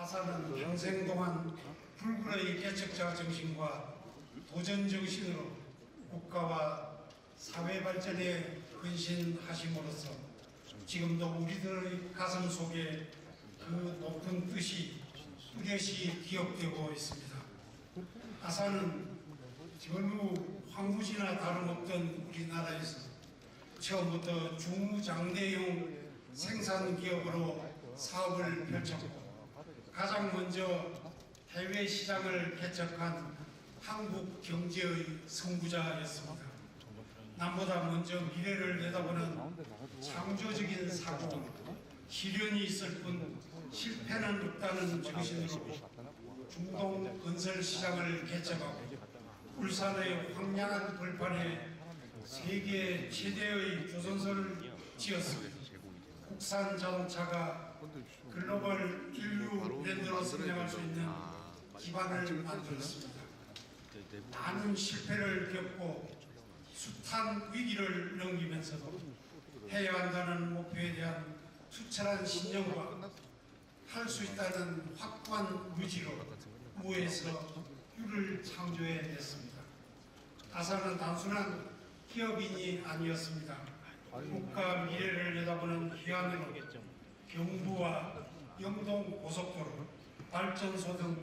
아사는 평생 동안 불굴의 개척자 정신과 도전 정신으로 국가와 사회 발전에 헌신하심으로써 지금도 우리들의 가슴 속에 그 높은 뜻이 뚜렷이 기억되고 있습니다. 아사는 전후 황무지나 다름없던 우리나라에서 처음부터 중장대형 생산 기업으로 사업을 펼쳤고 가장 먼저 해외 시장을 개척한 한국 경제의 선구자였습니다. 남보다 먼저 미래를 내다보는 창조적인 사고, 시련이 있을 뿐 실패는 없다는 정신으로 중동 건설 시장을 개척하고 울산의 황량한 벌판에 세계 최대의 조선소를 지었습니다. 국산 자동차가 글로벌 정상적으로 진행할 수 있는 기반을 만들었습니다. 많은 실패를 겪고 숱한 위기를 넘기면서도 해야 한다는 목표에 대한 투철한 신념과 할 수 있다는 확고한 의지로 무에서 유를 창조해 냈습니다. 다산은 단순한 기업인이 아니었습니다. 국가 미래를 내다보는 기관으로 경부와 영동 고속도로 발전소 등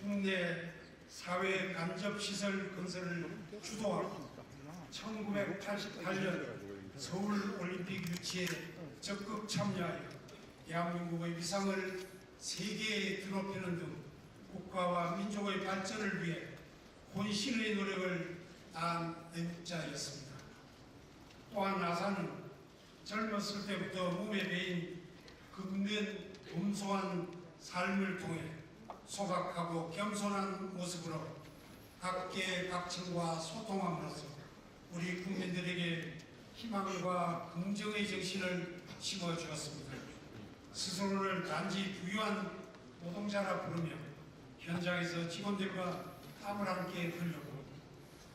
국내 사회 간접 시설 건설을 주도하고 1988년 서울 올림픽 유치에 적극 참여하여 대한민국의 위상을 세계에 드높이는 등 국가와 민족의 발전을 위해 혼신의 노력을 다한 애국자였습니다. 또한 아사는 젊었을 때부터 몸에 배인 근면 검소한 삶을 통해 소박하고 겸손한 모습으로 각계 각층과 소통함으로써 우리 국민들에게 희망과 긍정의 정신을 심어주었습니다. 스스로를 단지 부유한 노동자라 부르며 현장에서 직원들과 땀을 함께 흘렸고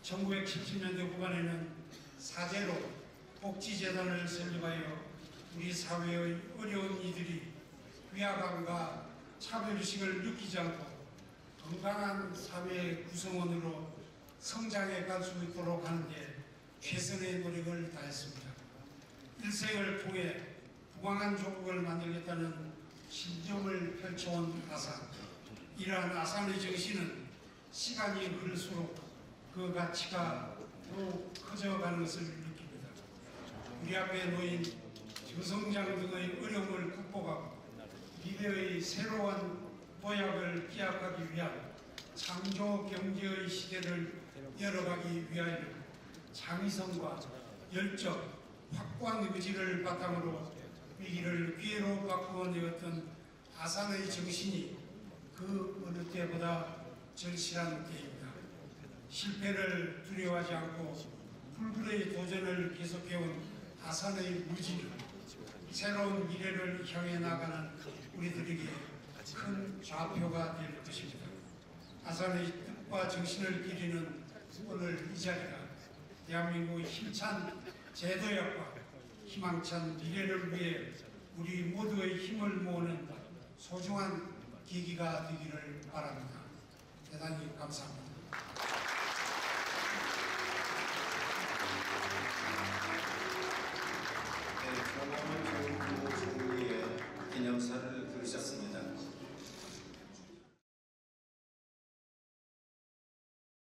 1970년대 후반에는 사제로 복지재단을 설립하여 우리 사회의 어려운 이들이 위화감과 차별의식을 느끼지 않고 건강한 사회 구성원으로 성장해 갈 수 있도록 하는 데 최선의 노력을 다했습니다. 일생을 통해 부강한 조국을 만들겠다는 신정을 펼쳐온 아산. 이러한 아산의 정신은 시간이 흐를수록 그 가치가 더욱 커져가는 것을 느낍니다. 우리 앞에 놓인 저성장 등의 어려움을 극복하고 미래의 새로운 도약을 기약하기 위한 창조 경제의 시대를 열어가기 위하여 창의성과 열정, 확고한 의지를 바탕으로 위기를 기회로 바꾸어내었던 아산의 정신이 그 어느 때보다 절실한 때입니다. 실패를 두려워하지 않고 불굴의 도전을 계속해온 아산의 무지는 새로운 미래를 향해 나가는 우리들에게 큰 좌표가 될 것입니다. 아산의 뜻과 정신을 기리는 오늘 이 자리가 대한민국의 힘찬 제도약과 희망찬 미래를 위해 우리 모두의 힘을 모으는 소중한 계기가 되기를 바랍니다. 대단히 감사합니다.